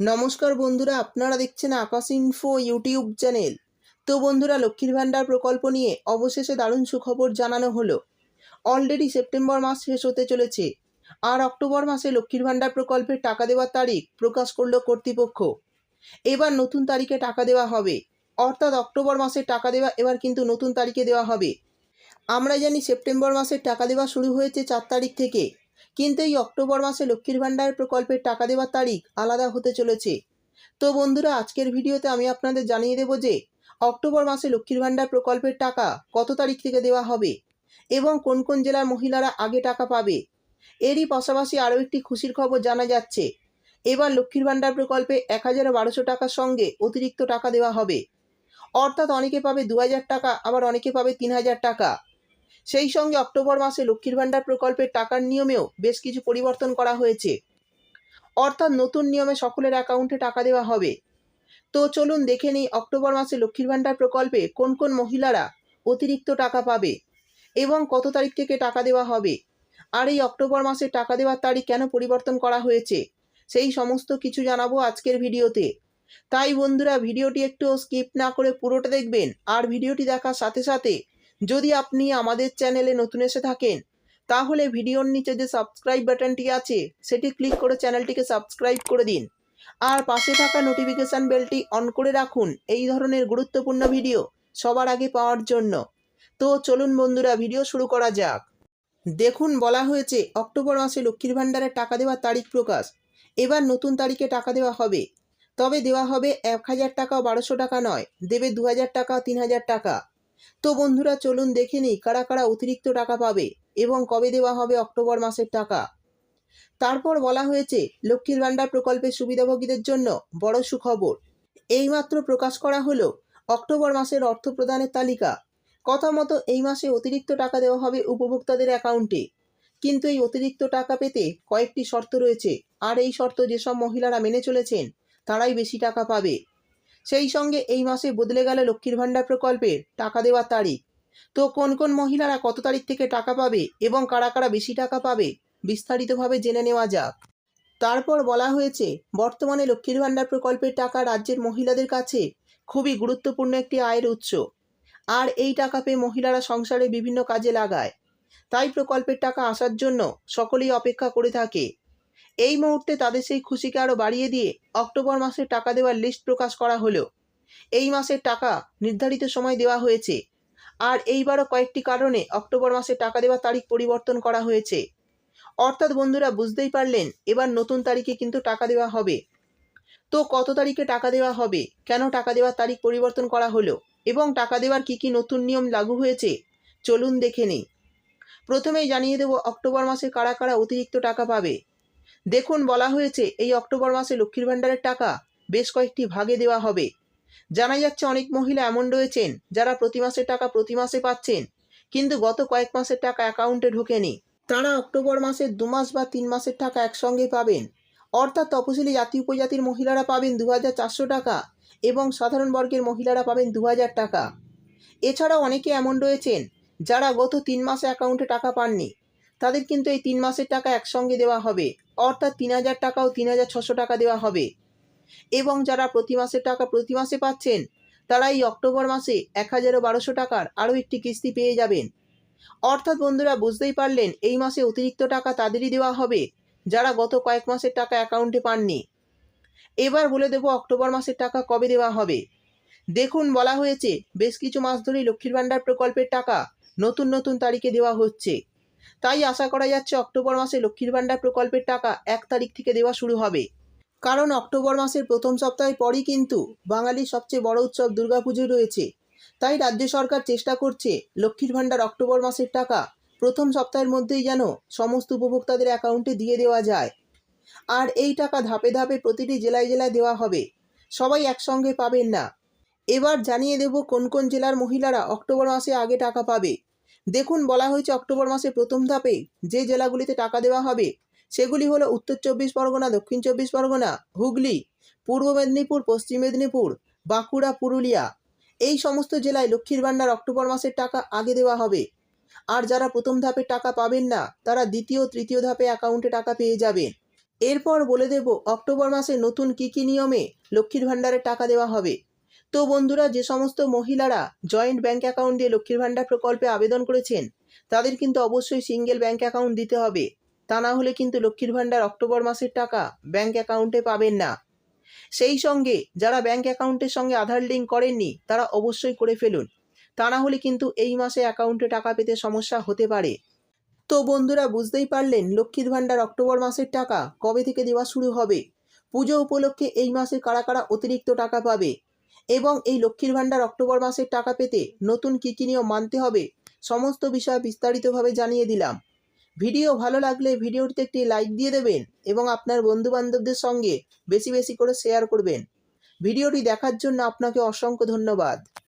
নমস্কার বন্ধুরা, আপনারা দেখছেন আকাশ ইনফো ইউটিউব চ্যানেল তো বন্ধুরা, লক্ষ্মীর ভাণ্ডার প্রকল্প নিয়ে অবশেষে দারুণ সুখবর জানানো হলো। অলরেডি সেপ্টেম্বর মাস শেষ হতে চলেছে। আর অক্টোবর মাসে লক্ষ্মীর ভাণ্ডার প্রকল্পের টাকা দেওয়ার তারিখ প্রকাশ করল কর্তৃপক্ষ। এবার নতুন তারিখে টাকা দেওয়া হবে। অর্থাৎ অক্টোবর মাসে টাকা দেওয়া, এবার কিন্তু নতুন তারিখে দেওয়া হবে। আমরা জানি সেপ্টেম্বর মাসের টাকা দেওয়া শুরু হয়েছে চার তারিখ থেকে। কিন্তু এই অক্টোবর মাসে লক্ষ্মীর ভাণ্ডার প্রকল্পের টাকা দেওয়ার তারিখ আলাদা হতে চলেছে। তো বন্ধুরা, আজকের ভিডিওতে আমি আপনাদের জানিয়ে দেব যে অক্টোবর মাসে লক্ষ্মীর ভাণ্ডার প্রকল্পের টাকা কত তারিখ থেকে দেওয়া হবে এবং কোন কোন জেলার মহিলারা আগে টাকা পাবে। এরই পাশাপাশি আরও একটি খুশির খবর জানা যাচ্ছে। এবার লক্ষ্মীর ভাণ্ডার প্রকল্পে এক হাজার বারোশো টাকার সঙ্গে অতিরিক্ত টাকা দেওয়া হবে। অর্থাৎ অনেকে পাবে দু হাজার টাকা, আবার অনেকে পাবে তিন হাজার টাকা। সেই সঙ্গে অক্টোবর মাসে লক্ষ্মীর ভাণ্ডার প্রকল্পের টাকার নিয়মেও বেশ কিছু পরিবর্তন করা হয়েছে। অর্থাৎ নতুন নিয়মে সকলের অ্যাকাউন্টে টাকা দেওয়া হবে। তো চলুন দেখে নিই অক্টোবর মাসে লক্ষ্মীর ভাণ্ডার প্রকল্পে কোন কোন মহিলারা অতিরিক্ত টাকা পাবে এবং কত তারিখ থেকে টাকা দেওয়া হবে। আর এই অক্টোবর মাসে টাকা দেওয়ার তারিখ কেন পরিবর্তন করা হয়েছে, সেই সমস্ত কিছু জানাব আজকের ভিডিওতে। তাই বন্ধুরা, ভিডিওটি একটু স্কিপ না করে পুরোটা দেখবেন, আর ভিডিওটি দেখার সাথে সাথে যদি আপনি আমাদের চ্যানেলে নতুন এসে থাকেন, তাহলে ভিডিওর নিচে যে সাবস্ক্রাইব বাটনটি আছে, সেটি ক্লিক করে চ্যানেলটিকে সাবস্ক্রাইব করে দিন। আর পাশে থাকা নোটিফিকেশান বেলটি অন করে রাখুন এই ধরনের গুরুত্বপূর্ণ ভিডিও সবার আগে পাওয়ার জন্য। তো চলুন বন্ধুরা, ভিডিও শুরু করা যাক। দেখুন, বলা হয়েছে অক্টোবর মাসে লক্ষ্মীর ভাণ্ডারের টাকা দেওয়ার তারিখ প্রকাশ। এবার নতুন তারিখে টাকা দেওয়া হবে। তবে দেওয়া হবে এক হাজার টাকা বারোশো টাকা নয়, দেবে দু হাজার টাকা তিন হাজার টাকা। তো বন্ধুরা, চলুন দেখে নিই কারা কারা অতিরিক্ত টাকা পাবে এবং কবে দেওয়া হবে অক্টোবর মাসের টাকা। তারপর বলা হয়েছে, লক্ষ্মীর ভাণ্ডার প্রকল্পের সুবিধাভোগীদের জন্য বড় সুখবর। এইমাত্র প্রকাশ করা হলো অক্টোবর মাসের অর্থ প্রদানের তালিকা। কথা মতো এই মাসে অতিরিক্ত টাকা দেওয়া হবে উপভোক্তাদের অ্যাকাউন্টে। কিন্তু এই অতিরিক্ত টাকা পেতে কয়েকটি শর্ত রয়েছে। আর এই শর্ত যেসব মহিলারা মেনে চলেছেন, তারাই বেশি টাকা পাবে। সেই সঙ্গে এই মাসে বদলে গেল লক্ষ্মীর ভাণ্ডার প্রকল্পের টাকা দেওয়ার তারিখ। তো কোন কোন মহিলারা কত তারিখ থেকে টাকা পাবে এবং কারা কারা বেশি টাকা পাবে বিস্তারিতভাবে জেনে নেওয়া যাক। তারপর বলা হয়েছে, বর্তমানে লক্ষ্মীর ভাণ্ডার প্রকল্পের টাকা রাজ্যের মহিলাদের কাছে খুবই গুরুত্বপূর্ণ একটি আয়ের উৎস। আর এই টাকা পেয়ে মহিলারা সংসারে বিভিন্ন কাজে লাগায়। তাই প্রকল্পের টাকা আসার জন্য সকলেই অপেক্ষা করে থাকে। এই মুহূর্তে তাদের সেই খুশিকে আরও বাড়িয়ে দিয়ে অক্টোবর মাসে টাকা দেওয়ার লিস্ট প্রকাশ করা হলো। এই মাসের টাকা নির্ধারিত সময় দেওয়া হয়েছে। আর এইবারও কয়েকটি কারণে অক্টোবর মাসে টাকা দেওয়ার তারিখ পরিবর্তন করা হয়েছে। অর্থাৎ বন্ধুরা বুঝতেই পারলেন, এবার নতুন তারিখে কিন্তু টাকা দেওয়া হবে। তো কত তারিখে টাকা দেওয়া হবে? কেন টাকা দেওয়ার তারিখ পরিবর্তন করা হলো? এবং টাকা দেওয়ার কি কি নতুন নিয়ম লাগু হয়েছে? চলুন দেখে নিই। প্রথমেই জানিয়ে দেব অক্টোবর মাসে কারা কারা অতিরিক্ত টাকা পাবে। দেখুন বলা হয়েছে এই অক্টোবর মাসে লক্ষ্মীর ভাণ্ডারের টাকা বেশ কয়েকটি ভাগে দেওয়া হবে। জানা যাচ্ছে অনেক মহিলা এমন রয়েছেন যারা প্রতি মাসের টাকা প্রতি মাসে পাচ্ছেন, কিন্তু গত কয়েক মাসের টাকা অ্যাকাউন্টে ঢোকেনি। তারা অক্টোবর মাসের দু মাস বা তিন মাসের টাকা একসঙ্গে পাবেন। অর্থাৎ তপশিলি জাতি উপজাতির মহিলারা পাবেন দু হাজার চারশো টাকা এবং সাধারণ বর্গের মহিলারা পাবেন দু হাজার টাকা। এছাড়াও অনেকে এমন রয়েছেন যারা গত তিন মাসে অ্যাকাউন্টে টাকা পাননি। তাদের কিন্তু এই তিন মাসের টাকা একসঙ্গে দেওয়া হবে। অর্থাৎ তিন হাজার টাকাও তিন হাজার ছশো টাকা দেওয়া হবে। এবং যারা প্রতি মাসের টাকা প্রতি মাসে পাচ্ছেন, তারা এই অক্টোবর মাসে এক হাজারও বারোশো টাকার আরও একটি কিস্তি পেয়ে যাবেন। অর্থাৎ বন্ধুরা, বুঝতেই পারলেন, এই মাসে অতিরিক্ত টাকা তাদেরই দেওয়া হবে, যারা গত কয়েক মাসের টাকা অ্যাকাউন্টে পাননি। এবার বলে দেব অক্টোবর মাসের টাকা কবে দেওয়া হবে। দেখুন, বলা হয়েছে, বেশ কিছু মাস ধরেই লক্ষ্মীর ভাণ্ডার প্রকল্পের টাকা নতুন নতুন তারিখে দেওয়া হচ্ছে। তাই আশা করা যাচ্ছে অক্টোবর মাসে লক্ষ্মীর ভাণ্ডার প্রকল্পের টাকা এক তারিখ থেকে দেওয়া শুরু হবে। কারণ অক্টোবর মাসের প্রথম সপ্তাহের পরই কিন্তু বাঙালির সবচেয়ে বড় উৎসব দুর্গাপুজো রয়েছে। তাই রাজ্য সরকার চেষ্টা করছে লক্ষ্মীর ভাণ্ডার অক্টোবর মাসের টাকা প্রথম সপ্তাহের মধ্যেই যেন সমস্ত উপভোক্তাদের অ্যাকাউন্টে দিয়ে দেওয়া যায়। আর এই টাকা ধাপে ধাপে প্রতিটি জেলায় জেলায় দেওয়া হবে। সবাই একসঙ্গে পাবেন না। এবার জানিয়ে দেব কোন কোন জেলার মহিলারা অক্টোবর মাসে আগে টাকা পাবে। দেখুন, বলা হয়েছে অক্টোবর মাসে প্রথম ধাপে যে জেলাগুলিতে টাকা দেওয়া হবে, সেগুলি হলো উত্তর চব্বিশ পরগনা, দক্ষিণ চব্বিশ পরগনা, হুগলি, পূর্ব মেদিনীপুর, পশ্চিম মেদিনীপুর, বাঁকুড়া, পুরুলিয়া। এই সমস্ত জেলায় লক্ষ্মীর ভাণ্ডার অক্টোবর মাসের টাকা আগে দেওয়া হবে। আর যারা প্রথম ধাপে টাকা পাবেন না, তারা দ্বিতীয়, তৃতীয় ধাপে অ্যাকাউন্টে টাকা পেয়ে যাবেন। এরপর বলে দেব, অক্টোবর মাসে নতুন কী কী নিয়মে লক্ষ্মীর ভাণ্ডারের টাকা দেওয়া হবে। তো বন্ধুরা, যে সমস্ত মহিলারা জয়েন্ট ব্যাংক অ্যাকাউন্ট দিয়ে লক্ষ্মীর ভাণ্ডার প্রকল্পে আবেদন করেছেন, তাদের কিন্তু অবশ্যই সিঙ্গেল ব্যাংক অ্যাকাউন্ট দিতে হবে। তা না হলে কিন্তু লক্ষ্মীর ভাণ্ডার অক্টোবর মাসের টাকা ব্যাংক অ্যাকাউন্টে পাবেন না। সেই সঙ্গে যারা ব্যাংক অ্যাকাউন্টের সঙ্গে আধার লিঙ্ক করেননি, তারা অবশ্যই করে ফেলুন। তা না হলে কিন্তু এই মাসে অ্যাকাউন্টে টাকা পেতে সমস্যা হতে পারে। তো বন্ধুরা, বুঝতেই পারলেন লক্ষ্মীর ভাণ্ডার অক্টোবর মাসের টাকা কবে থেকে দেওয়া শুরু হবে? পুজো উপলক্ষে এই মাসে কারা কারা অতিরিক্ত টাকা পাবে? এবং এই লক্ষ্মীর ভাণ্ডার অক্টোবর মাসের টাকা পেতে নতুন কী কী নিয়ম মানতে হবে সমস্ত বিষয় বিস্তারিতভাবে জানিয়ে দিলাম। ভিডিও ভালো লাগলে ভিডিওটিতে একটি লাইক দিয়ে দেবেন এবং আপনার বন্ধুবান্ধবদের সঙ্গে বেশি বেশি করে শেয়ার করবেন। ভিডিওটি দেখার জন্য আপনাকে অসংখ্য ধন্যবাদ।